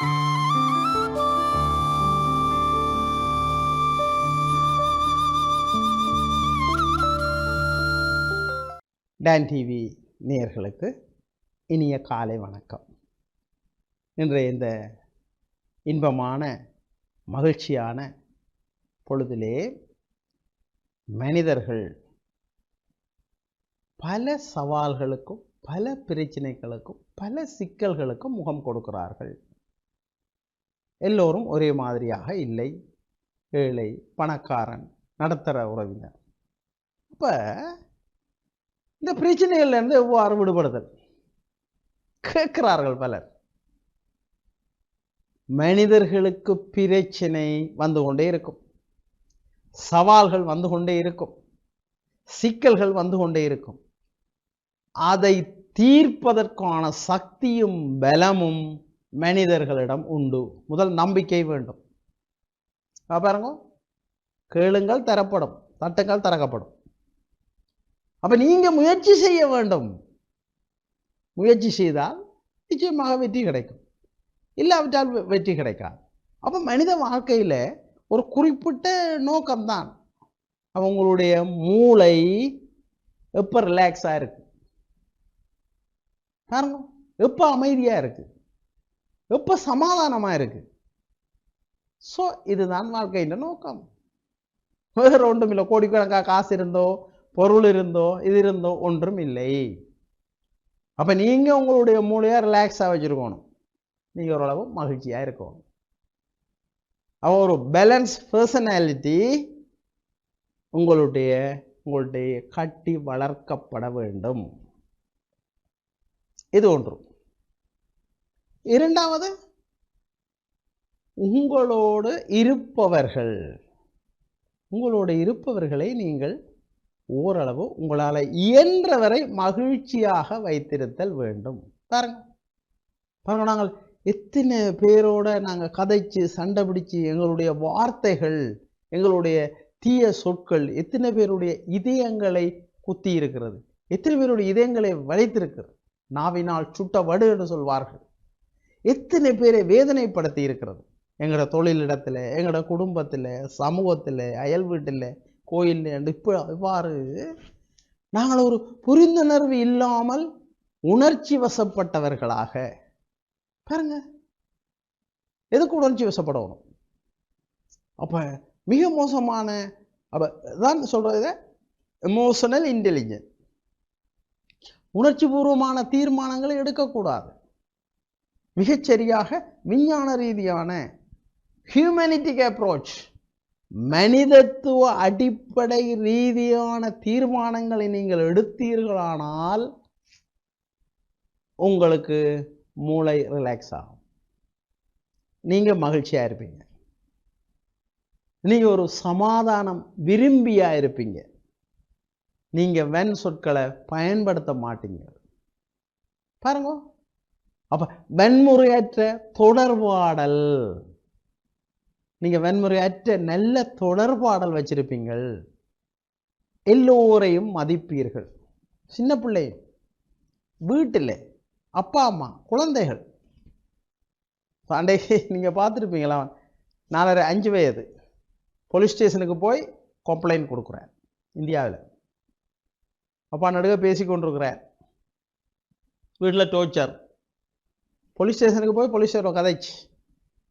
Don TV நேயர்களுக்கு இனிய காலை வணக்கம். இன்றைய இந்த இன்பமான மகிழ்ச்சியான பொழுதிலே மனிதர்கள் பல சவால்களுக்கும் பல பிரச்சனைகளுக்கும் பல சிக்கல்களுக்கும் முகம் கொடுக்கிறார்கள். எல்லோரும் ஒரே மாதிரியாக இல்லை ஏழை பணக்காரன் நடத்துகிற உறவினர். இப்போ இந்த பிரச்சனைகள்லேருந்து எவ்வாறு விடுபடுதல்? கேட்கிறார்கள் பலர். மனிதர்களுக்கு பிரச்சனை வந்து கொண்டே இருக்கும். சவால்கள் வந்து கொண்டே இருக்கும். சிக்கல்கள் வந்து கொண்டே இருக்கும். அதை தீர்ப்பதற்கான சக்தியும் பலமும் மனிதர்களிடம் உண்டு. முதல் நம்பிக்கை வேண்டும். பாருங்க கேளுங்கள் தரப்படும் தட்டுங்கள் திறக்கப்படும் அப்போ நீங்கள் முயற்சி செய்ய வேண்டும். முயற்சி செய்தால் நிச்சயமாக வெற்றி கிடைக்கும். இல்லாவிட்டால் வெ- வெற்றி கிடைக்காது. அப்போ மனித வாழ்க்கையில ஒரு குறிப்பிட்ட நோக்கம்தான். அவங்களுடைய உங்களுடைய மூளை எப்போ ரிலாக்ஸாக இருக்கு? பாருங்க எப்போ அமைதியாக இருக்கு? எப்போ சமாதானமாக இருக்குது ஸோ இதுதான் வாழ்க்கையின் நோக்கம். வேறு ஒன்றும் இல்லை. கோடிக்கணக்காக காசு இருந்தோ பொருள் இருந்தோ இது இருந்தோ ஒன்றும் இல்லை. அப்போ நீங்கள் உங்களுடைய மூளையை ரிலாக்ஸாக வச்சுருக்கணும். நீங்கள் ஓரளவு மகிழ்ச்சியாக இருக்கணும். அப்போ ஒரு பேலன்ஸ் பர்சனாலிட்டி உங்களுடைய உங்களுடைய கட்டி வளர்க்கப்பட வேண்டும். இது ஒன்று. இரண்டாவது உங்களோடு இருப்பவர்கள். உங்களோடு இருப்பவர்களை நீங்கள் ஓரளவு உங்களால் இயன்றவரை மகிழ்ச்சியாக வைத்திருத்தல் வேண்டும். பாருங்க. பாருங்க நாங்கள் எத்தனை பேரோட நாங்கள் கதைச்சு சண்டை பிடிச்சு எங்களுடைய வார்த்தைகள் எங்களுடைய தீய சொற்கள் எத்தனை பேருடைய இதயங்களை குத்தி இருக்கிறது எத்தனை பேருடைய இதயங்களை வளைத்திருக்கிறது. நாவினால் சுட்ட வடு என்று சொல்வார்கள். எத்தனை பேரை வேதனைப்படுத்தி இருக்கிறது? எங்களோட தொழிலிடத்தில் எங்களோட குடும்பத்தில் சமூகத்தில் அயல் வீட்டில் கோயில் இப்போ இவ்வாறு நாங்கள் ஒரு புரிந்துணர்வு இல்லாமல் உணர்ச்சி வசப்பட்டவர்களாக. பாருங்க. எதுக்கு உணர்ச்சி வசப்படணும்? அப்ப மிக மோசமான அப்ப தான் சொல்றது எமோஷனல் இன்டெலிஜென்ட் உணர்ச்சி பூர்வமான தீர்மானங்களை எடுக்கக்கூடாது. மிகச்சரியாக விஞ்ஞான ரீதியான ஹியூமனிட்டிக் அப்ரோச் மனிதத்துவ அடிப்படை ரீதியான தீர்மானங்களை நீங்கள் எடுத்தீர்களானால் உங்களுக்கு மூளை ரிலாக்ஸ் ஆகும். நீங்கள் மகிழ்ச்சியா இருப்பீங்க. நீங்கள் ஒரு சமாதானம் விரும்பியா இருப்பீங்க. நீங்க வெண் சொற்களை பயன்படுத்த மாட்டீங்க. பாருங்க. அப்ப வன்முறையற்ற தொடர்பாடல். நீங்க வன்முறையற்ற நல்ல தொடர்பாடல் வச்சிருப்பீங்கள். எல்லோரையும் மதிப்பீர்கள். சின்ன பிள்ளை வீட்டில் அப்பா அம்மா குழந்தைகள். அன்றைக்கு நீங்கள் பார்த்துருப்பீங்களா? நாலரை அஞ்சு வயது. போலீஸ் ஸ்டேஷனுக்கு போய் கம்ப்ளைண்ட் கொடுக்குறேன் இந்தியாவில். அப்பா நடுக பேசி கொண்டிருக்கிறேன் வீட்டில் டோர்ச்சர் போலீஸ் ஸ்டேஷனுக்கு போய் போலீஸ் ஸ்டேஷன் கதைச்சு.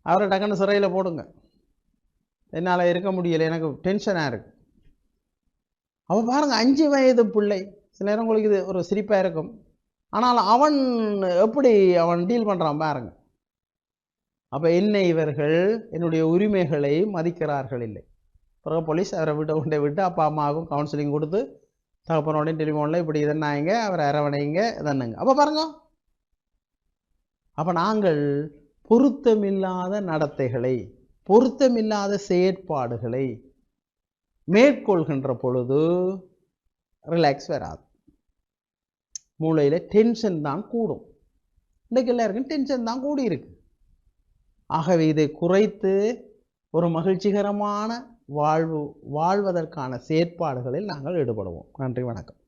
அவரை டக்குன்னு சிறையில் போடுங்க. என்னால் இருக்க முடியலை எனக்கு டென்ஷனாக இருக்கு. அப்போ பாருங்க அஞ்சு வயது பிள்ளை சில நேரம் உங்களுக்கு இது ஒரு சிரிப்பாக இருக்கும். ஆனால் அவன் எப்படி அவன் டீல் பண்ணுறான் பாருங்க. அப்போ என்ன இவர்கள் என்னுடைய உரிமைகளை மதிக்கிறார்கள் இல்லை. பிறகு போலீஸ் அவரை விட்டு கொண்டே விட்டு அப்பா அம்மாவுக்கும் கவுன்சிலிங் கொடுத்து தகப்பனோடையும் டெலிஃபோனில் இப்படி இதனாங்க அவரை அரவணைங்க இதன்னுங்க. அப்போ பாருங்க அப்போ நாங்கள் பொருத்தமில்லாத நடத்தைகளை பொருத்தமில்லாத செயற்பாடுகளை மேற்கொள்கின்ற பொழுது ரிலாக்ஸ் வராது. மூளையில் டென்ஷன் தான் கூடும். இன்றைக்கு எல்லாருக்கும் டென்ஷன் தான் கூடி இருக்கு. ஆகவே இதை குறைத்து ஒரு மகிழ்ச்சிகரமான வாழ்வு வாழ்வதற்கான செயற்பாடுகளில் நாங்கள் ஈடுபடுவோம். நன்றி வணக்கம்.